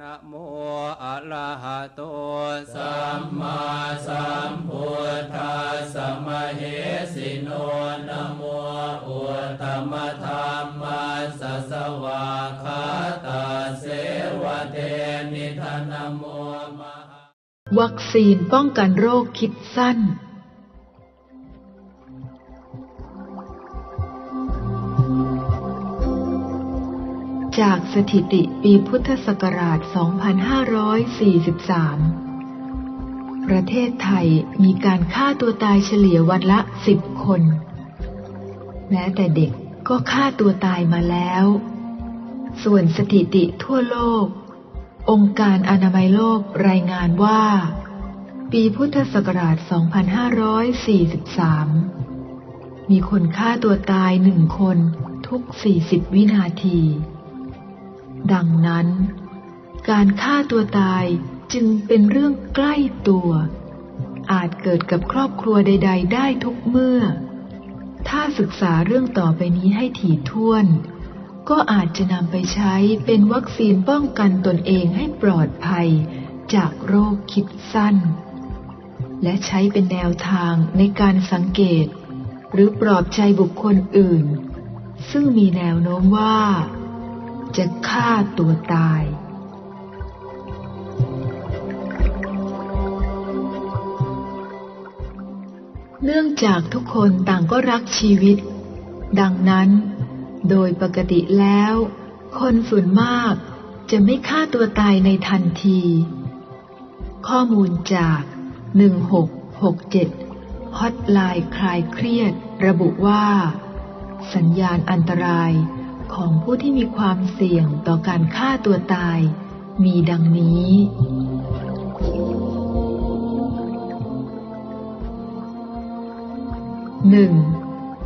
นะโมอะระหะโตสัมมาสัมพุทธัสสะมะเหสิโนนะโมอุตตมะธรรมัสสะสวาคาตาเสวะเทนิทานโมมหาวัคซีนป้องกันโรคคิดสั้น จากสถิติปีพุทธศักราช 2543 ประเทศไทยมีการฆ่าตัวตายเฉลี่ยวันละ 10 คน แม้แต่เด็กก็ฆ่าตัวตายมาแล้ว ส่วนสถิติทั่วโลก องค์การอนามัยโลกรายงานว่า ปีพุทธศักราช 2543 มีคนฆ่าตัวตายหนึ่งคนทุก 40 วินาที ดังนั้น การฆ่าตัวตายจึงเป็นเรื่องใกล้ตัว อาจเกิดกับครอบครัวใด ๆ ได้ทุกเมื่อ ถ้าศึกษาเรื่องต่อไปนี้ให้ถี่ถ้วน ก็อาจจะนำไปใช้เป็นวัคซีนป้องกันตนเองให้ปลอดภัย จากโรคคิดสั้น และใช้เป็นแนวทางในการสังเกต หรือปลอบใจบุคคลอื่น ซึ่งมีแนวโน้มว่า จะฆ่าตัวตาย เนื่องจากทุกคนต่างก็รักชีวิต ดังนั้น โดยปกติแล้ว คนส่วนมากจะไม่ฆ่าตัวตายในทันที ข้อมูลจาก 1667 ฮอตไลน์คลายเครียด ระบุว่า สัญญาณอันตราย ของผู้ที่มีความเสี่ยงต่อการฆ่าตัวตาย มีดังนี้หนึ่ง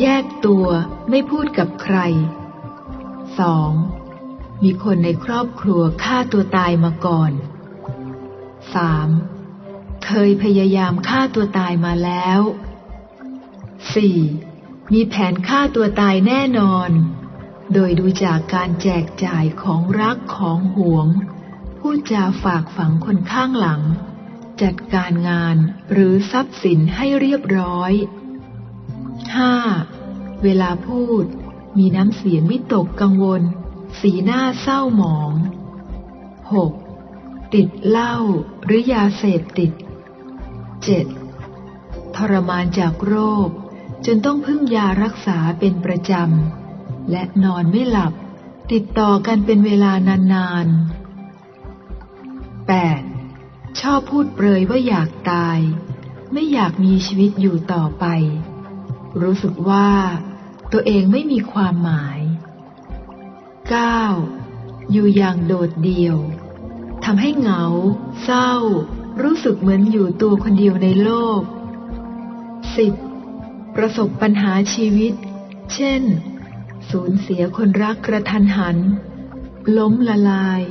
แยกตัวไม่พูดกับใครสองมีคนในครอบครัวฆ่าตัวตายมาก่อนสามเคยพยายามฆ่าตัวตายมาแล้วสี่มีแผนฆ่าตัวตายแน่นอน โดยดูจากการแจกจ่ายของรักของหวง พูดจาฝากฝังคนข้างหลัง จัดการงานหรือทรัพย์สินให้เรียบร้อย 5. เวลาพูด มีน้ำเสียงวิตกกังวล สีหน้าเศร้าหมอง 6. ติดเหล้าหรือยาเสพติด 7. ทรมานจากโรคจนต้องพึ่งยารักษาเป็นประจำ และนอนไม่หลับ ติดต่อกันเป็นเวลานานๆ 8. ชอบพูดเปรยว่าอยากตาย ไม่อยากมีชีวิตอยู่ต่อไป รู้สึกว่า ตัวเองไม่มีความหมาย 9. อยู่อย่างโดดเดี่ยวทำให้เหงา เศร้า รู้สึกเหมือนอยู่ตัวคนเดียวในโลก 10. ประสบปัญหาชีวิต เช่น สูญเสียคนรักกระทันหัน ล้มละลาย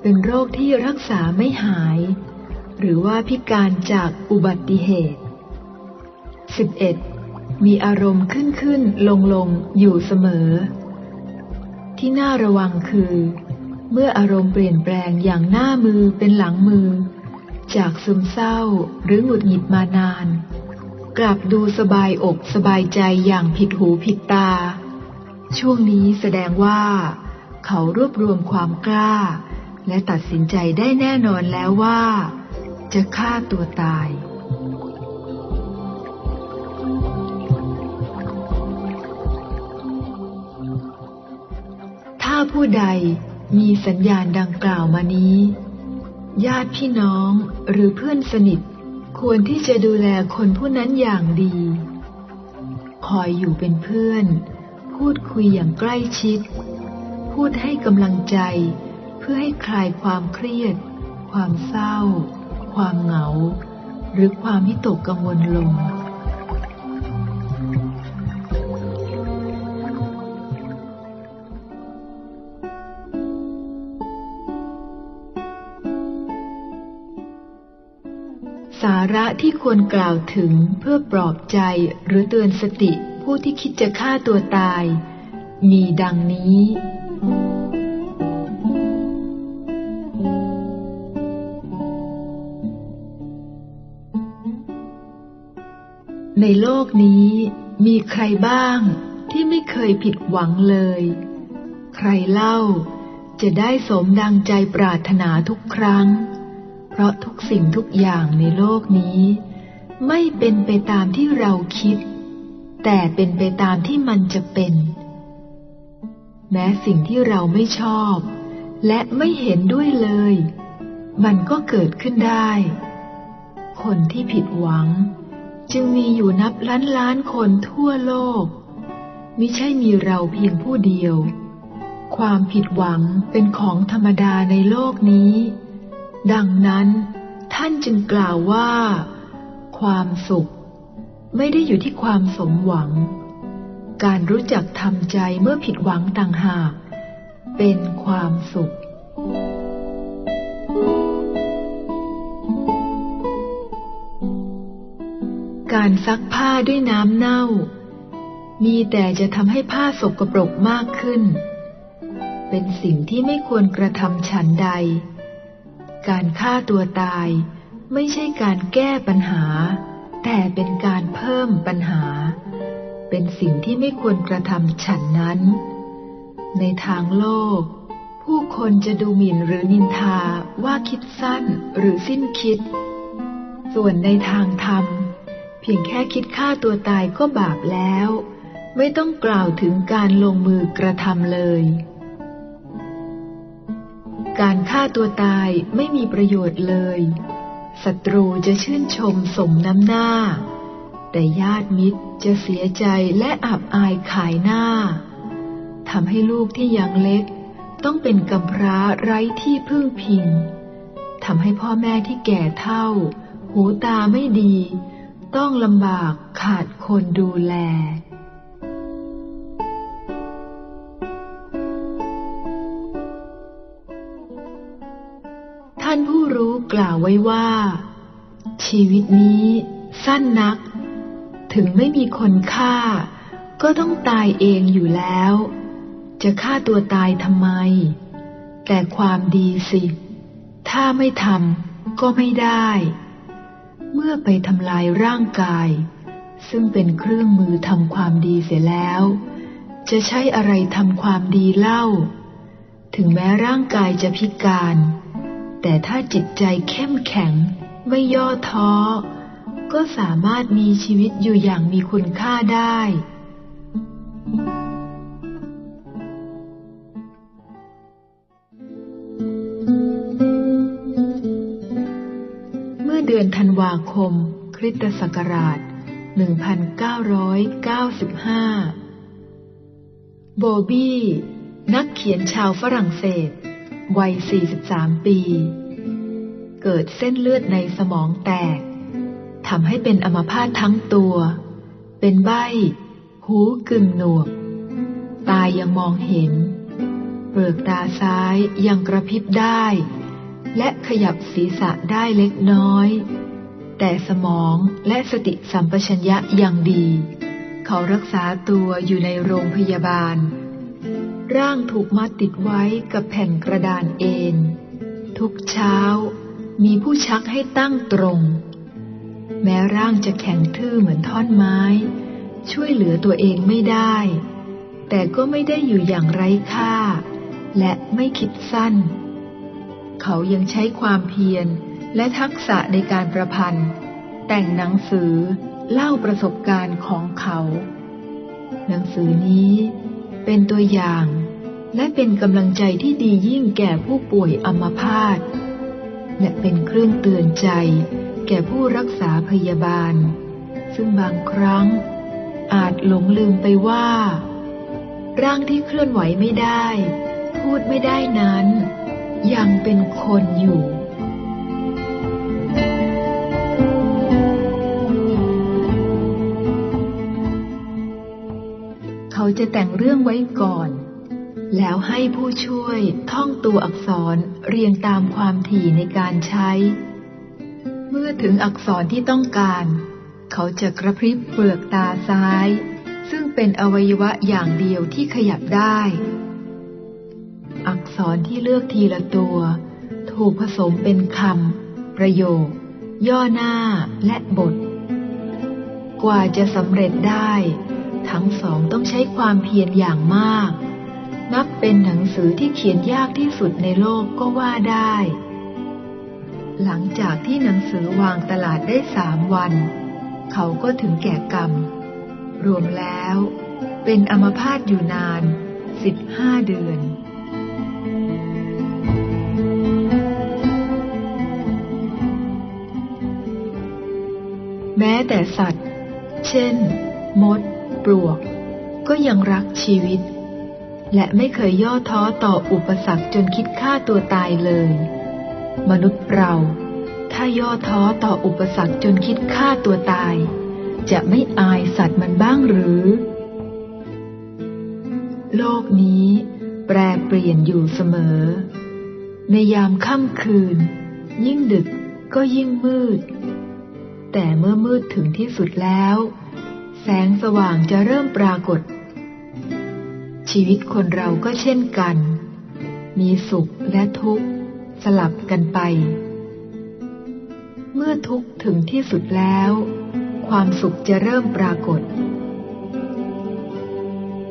เป็นโรคที่รักษาไม่หาย หรือว่าพิการจากอุบัติเหตุ 11. มีอารมณ์ขึ้นขึ้นลงลงอยู่เสมอ ที่น่าระวังคือ เมื่ออารมณ์เปลี่ยนแปลงอย่างหน้ามือเป็นหลังมือ จากซึมเศร้าหรือหงุดหงิดมานาน กลับดูสบายอกสบายใจอย่างผิดหูผิดตา ช่วงนี้แสดงว่า เขารวบรวมความกล้า และตัดสินใจได้แน่นอนแล้วว่า จะฆ่าตัวตาย ถ้าผู้ใดมีสัญญาณดังกล่าวมานี้ ญาติพี่น้องหรือเพื่อนสนิท ควรที่จะดูแลคนผู้นั้นอย่างดี คอยอยู่เป็นเพื่อน พูดคุยอย่างใกล้ชิด พูดให้กำลังใจ เพื่อให้คลายความเครียด ความเศร้า ความเหงา หรือความวิตกกังวลลง สาระที่ควรกล่าวถึงเพื่อปลอบใจหรือเตือนสติ ผู้ที่คิดจะฆ่าตัวตาย มีดังนี้ ในโลกนี้มีใครบ้างที่ไม่เคยผิดหวังเลย ใครเล่าจะได้สมดังใจปรารถนาทุกครั้ง เพราะทุกสิ่งทุกอย่างในโลกนี้ ไม่เป็นไปตามที่เราคิด แต่เป็นไปตามที่มันจะเป็น แม้สิ่งที่เราไม่ชอบ และไม่เห็นด้วยเลย มันก็เกิดขึ้นได้ คนที่ผิดหวัง จึงมีอยู่นับล้านล้านคนทั่วโลก มิใช่มีเราเพียงผู้เดียว ความผิดหวังเป็นของธรรมดาในโลกนี้ ดังนั้นท่านจึงกล่าวว่า ความสุข ไม่ได้อยู่ที่ความสมหวัง การรู้จักทำใจเมื่อผิดหวังต่างหาก เป็นความสุข การซักผ้าด้วยน้ำเน่า มีแต่จะทำให้ผ้าสกปรกมากขึ้น เป็นสิ่งที่ไม่ควรกระทำฉันใด การฆ่าตัวตายไม่ใช่การแก้ปัญหา แต่เป็นการเพิ่มปัญหา เป็นสิ่งที่ไม่ควรกระทำฉันนั้น ในทางโลก ผู้คนจะดูหมิ่นหรือนินทาว่าคิดสั้นหรือสิ้นคิด ส่วนในทางธรรม เพียงแค่คิดฆ่าตัวตายก็บาปแล้ว ไม่ต้องกล่าวถึงการลงมือกระทำเลย การฆ่าตัวตายไม่มีประโยชน์เลย ศัตรูจะชื่นชมสมน้ำหน้า แต่ญาติมิตรจะเสียใจและอับอายขายหน้าทำให้ลูกที่ยังเล็ก ต้องเป็นกำพร้าไร้ที่พึ่งพิงทำให้พ่อแม่ที่แก่เท่า หูตาไม่ดี ต้องลำบากขาดคนดูแล กล่าวไว้ว่า ชีวิตนี้สั้นนัก ถึงไม่มีคนฆ่า ก็ต้องตายเองอยู่แล้ว จะฆ่าตัวตายทำไม แต่ความดีสิ ถ้าไม่ทำก็ไม่ได้ เมื่อไปทำลายร่างกาย ซึ่งเป็นเครื่องมือทำความดีเสียแล้ว จะใช้อะไรทำความดีเล่า ถึงแม้ร่างกายจะพิการ แต่ถ้าจิตใจเข้มแข็ง ไม่ย่อท้อ ก็สามารถมีชีวิตอยู่อย่างมีคุณค่าได้ เมื่อเดือนธันวาคม คริสตศักราช 1995 โบบี้นักเขียนชาวฝรั่งเศส วัย 43 ปี เกิดเส้นเลือดในสมองแตกทำให้เป็นอัมพาตทั้งตัว เป็นใบ้ หูกึ่งหนวก ตายังมองเห็น เปลือกตาซ้ายยังกระพริบได้ และขยับศีรษะได้เล็กน้อย แต่สมองและสติสัมปชัญญะยังดี เขารักษาตัวอยู่ในโรงพยาบาล ร่างถูกมัดติดไว้กับแผ่นกระดานเอนทุกเช้ามีผู้ชักให้ตั้งตรง แม้ร่างจะแข็งทื่อเหมือนท่อนไม้ ช่วยเหลือตัวเองไม่ได้ แต่ก็ไม่ได้อยู่อย่างไร้ค่า และไม่คิดสั้น เขายังใช้ความเพียรและทักษะในการประพันธ์ แต่งหนังสือเล่าประสบการณ์ของเขา หนังสือนี้ เป็นตัวอย่าง และเป็นกำลังใจที่ดียิ่งแก่ผู้ป่วยอัมพาตและเป็นเครื่องเตือนใจ แก่ผู้รักษาพยาบาล ซึ่งบางครั้ง อาจหลงลืมไปว่า ร่างที่เคลื่อนไหวไม่ได้ พูดไม่ได้นั้น ยังเป็นคนอยู่ จะแต่งเรื่องไว้ก่อน แล้วให้ผู้ช่วยท่องตัวอักษรเรียงตามความถี่ในการใช้ เมื่อถึงอักษรที่ต้องการ เขาจะกระพริบเปลือกตาซ้าย ซึ่งเป็นอวัยวะอย่างเดียวที่ขยับได้ อักษรที่เลือกทีละตัว ถูกผสมเป็นคำประโยค ย่อหน้าและบท กว่าจะสำเร็จได้ ทั้งสองต้องใช้ความเพียรอย่างมาก นับเป็นหนังสือที่เขียนยากที่สุดในโลกก็ว่าได้ หลังจากที่หนังสือวางตลาดได้สามวัน เขาก็ถึงแก่กรรม รวมแล้ว เป็นอมพาตอยู่นานสิบห้าเดือนแม้แต่สัตว์ เช่น มด ปลวก ก็ยังรักชีวิต และไม่เคยย่อท้อต่ออุปสรรคจนคิดฆ่าตัวตายเลย มนุษย์เรา ถ้าย่อท้อต่ออุปสรรคจนคิดฆ่าตัวตาย จะไม่อายสัตว์มันบ้างหรือ โลกนี้ แปรเปลี่ยนอยู่เสมอ ในยามค่ำคืน ยิ่งดึกก็ยิ่งมืด แต่เมื่อมืดถึงที่สุดแล้ว แสงสว่างจะเริ่มปรากฏ ชีวิตคนเราก็เช่นกัน มีสุขและทุกข์ สลับกันไป เมื่อทุกข์ถึงที่สุดแล้ว ความสุขจะเริ่มปรากฏ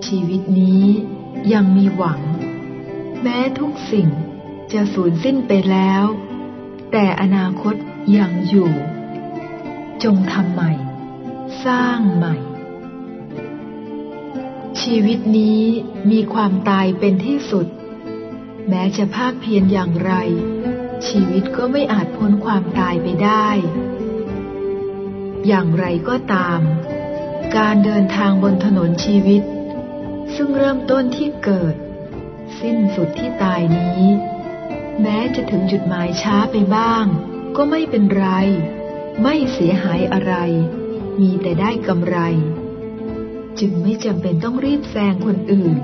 ชีวิตนี้ยังมีหวัง แม้ทุกสิ่งจะสูญสิ้นไปแล้ว แต่อนาคตยังอยู่ จงทำใหม่ สร้างใหม่ ชีวิตนี้มีความตายเป็นที่สุด แม้จะภาคเพียรอย่างไร ชีวิตก็ไม่อาจพ้นความตายไปได้ อย่างไรก็ตาม การเดินทางบนถนนชีวิต ซึ่งเริ่มต้นที่เกิด สิ้นสุดที่ตายนี้ แม้จะถึงจุดหมายช้าไปบ้าง ก็ไม่เป็นไร ไม่เสียหายอะไร มีแต่ได้กำไร จึงไม่จำเป็นต้องรีบแซงคนอื่น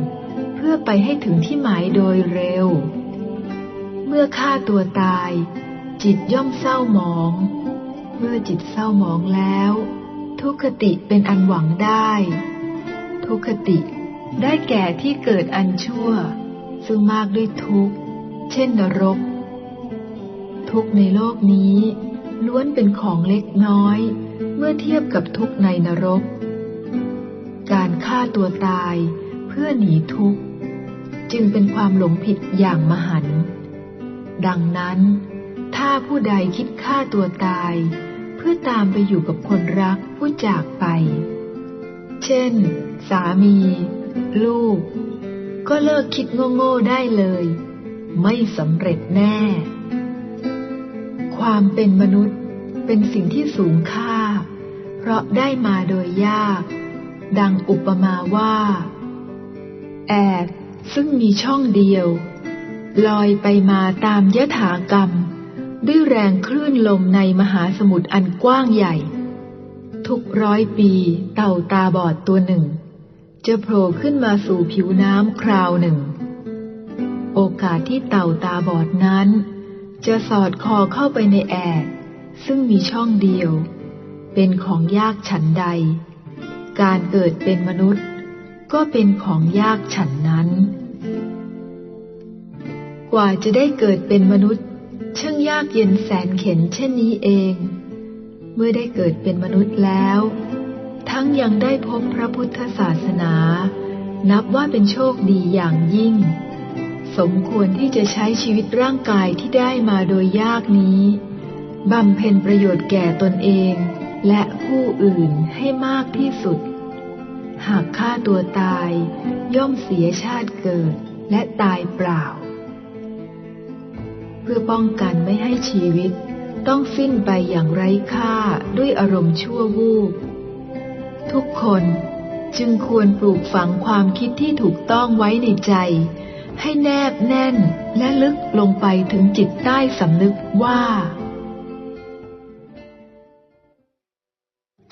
เพื่อไปให้ถึงที่หมายโดยเร็ว เมื่อฆ่าตัวตาย จิตย่อมเศร้าหมอง เมื่อจิตเศร้าหมองแล้ว ทุกขติเป็นอันหวังได้ ทุกขติได้แก่ที่เกิดอันชั่ว ซึ่งมากด้วยทุกข์ เช่นนรก ทุกในโลกนี้ ล้วนเป็นของเล็กน้อย เมื่อเทียบกับทุกข์ในนรก การฆ่าตัวตายเพื่อหนีทุกข์ จึงเป็นความหลงผิดอย่างมหันต์ดังนั้น ถ้าผู้ใดคิดฆ่าตัวตาย เพื่อตามไปอยู่กับคนรักผู้จากไป เช่น สามี ลูก ก็เลิกคิดโง่ๆได้เลย ไม่สำเร็จแน่ ความเป็นมนุษย์เป็นสิ่งที่สูงค่า ราะได้มาโดยยาก ดังอุปมาว่า แอกซึ่งมีช่องเดียว ลอยไปมาตามยถากรรม ด้วยแรงคลื่นลมในมหาสมุทรอันกว้างใหญ่ ทุกร้อยปีเต่าตาบอดตัวหนึ่ง จะโผล่ขึ้นมาสู่ผิวน้ำคราวหนึ่ง โอกาสที่เต่าตาบอดนั้น จะสอดคอเข้าไปในแอกซึ่งมีช่องเดียว เป็นของยากฉันใด การเกิดเป็นมนุษย์ ก็เป็นของยากฉันนั้น กว่าจะได้เกิดเป็นมนุษย์ ช่างยากเย็นแสนเข็นเช่นนี้เอง เมื่อได้เกิดเป็นมนุษย์แล้ว ทั้งยังได้พบพระพุทธศาสนา นับว่าเป็นโชคดีอย่างยิ่ง สมควรที่จะใช้ชีวิตร่างกายที่ได้มาโดยยากนี้บำเพ็ญประโยชน์แก่ตนเอง และผู้อื่นให้มากที่สุด หากฆ่าตัวตายย่อมเสียชาติเกิดและตายเปล่า เพื่อป้องกันไม่ให้ชีวิตต้องสิ้นไปอย่างไร้ค่าด้วยอารมณ์ชั่ววูบ ทุกคนจึงควรปลูกฝังความคิดที่ถูกต้องไว้ในใจ ให้แนบแน่นและลึกลงไปถึงจิตใต้สำนึกว่า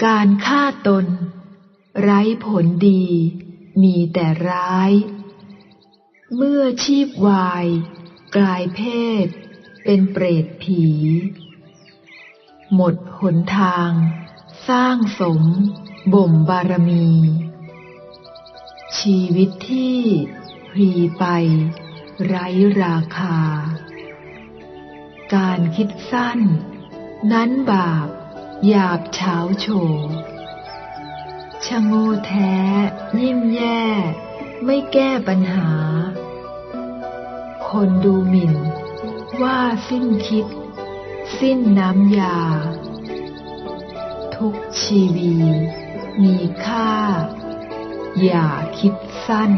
การฆ่าตน ไร้ผลดี มีแต่ร้าย เมื่อชีพวาย กลายเพศ เป็นเปรตผี หมดหนทาง สร้างสม บ่มบารมี ชีวิตที่พรีไป ไร้ราคา การคิดสั้น นั้นบาป หยาบเฉาโฉชะโง่แท้ ยิ่งแย่ ไม่แก้ปัญหา คนดูหมิ่น ว่าสิ้นคิด สิ้นน้ำยา ทุกชีวี มีค่า อย่าคิดสั้น